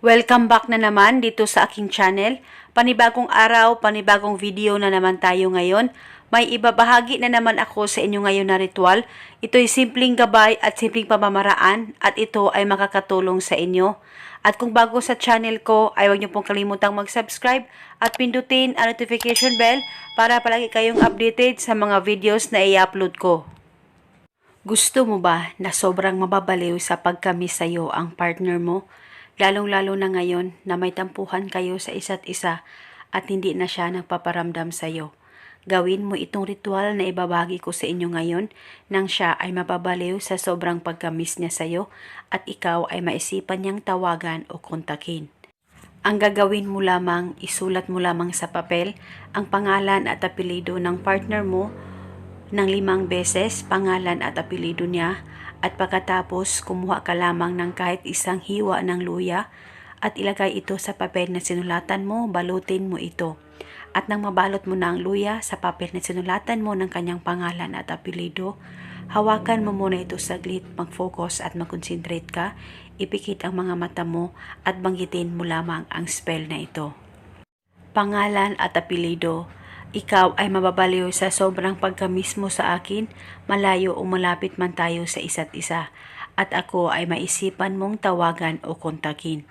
Welcome back na naman dito sa aking channel. Panibagong araw, panibagong video na naman tayo ngayon. May ibabahagi na naman ako sa inyo ngayon na ritual. Ito'y simpleng gabay at simpleng pamamaraan at ito ay makakatulong sa inyo. At kung bago sa channel ko, ay huwag niyo pong kalimutang mag-subscribe at pindutin ang notification bell para palagi kayong updated sa mga videos na i-upload ko. Gusto mo ba na sobrang mababaliw sa pagkamis sa'yo ang partner mo? Lalong-lalo na ngayon na may tampuhan kayo sa isa't isa at hindi na siya nagpaparamdam sa'yo. Gawin mo itong ritual na ibabagi ko sa inyo ngayon nang siya ay mababaliw sa sobrang pagkamis niya sa'yo at ikaw ay maisipan niyang tawagan o kontakin. Ang gagawin mo lamang, isulat mo lamang sa papel ang pangalan at apelido ng partner mo ng limang beses pangalan at apelido niya at pagkatapos kumuha ka lamang ng kahit isang hiwa ng luya at ilagay ito sa papel na sinulatan mo, balutin mo ito. At nang mabalot mo na ang luya sa papel na sinulatan mo ng kanyang pangalan at apelido, hawakan mo muna ito saglit, mag-focus at mag-concentrate ka, ipikit ang mga mata mo at banggitin mo lamang ang spell na ito pangalan at apelido. Ikaw ay mababaliw sa sobrang pagkamis mo sa akin, malayo o malapit man tayo sa isa't isa, at ako ay maisipan mong tawagan o kontakin.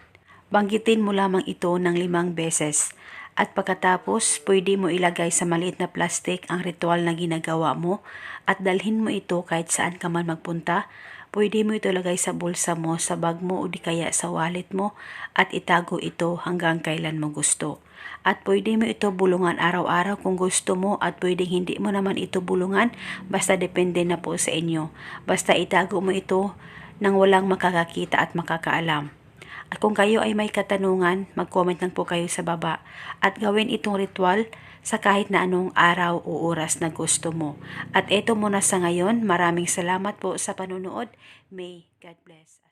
Banggitin mo lamang ito ng limang beses, at pagkatapos pwede mo ilagay sa maliit na plastic ang ritual na ginagawa mo at dalhin mo ito kahit saan ka man magpunta. Pwede mo ito lagay sa bulsa mo, sa bag mo o di kaya sa wallet mo at itago ito hanggang kailan mo gusto. At pwede mo ito bulungan araw-araw kung gusto mo at pwede hindi mo naman ito bulungan basta depende na po sa inyo. Basta itago mo ito nang walang makakakita at makakaalam. At kung kayo ay may katanungan, mag-comment lang po kayo sa baba at gawin itong ritual sa kahit na anong araw o oras na gusto mo. At eto muna sa ngayon, maraming salamat po sa panunood. May God bless.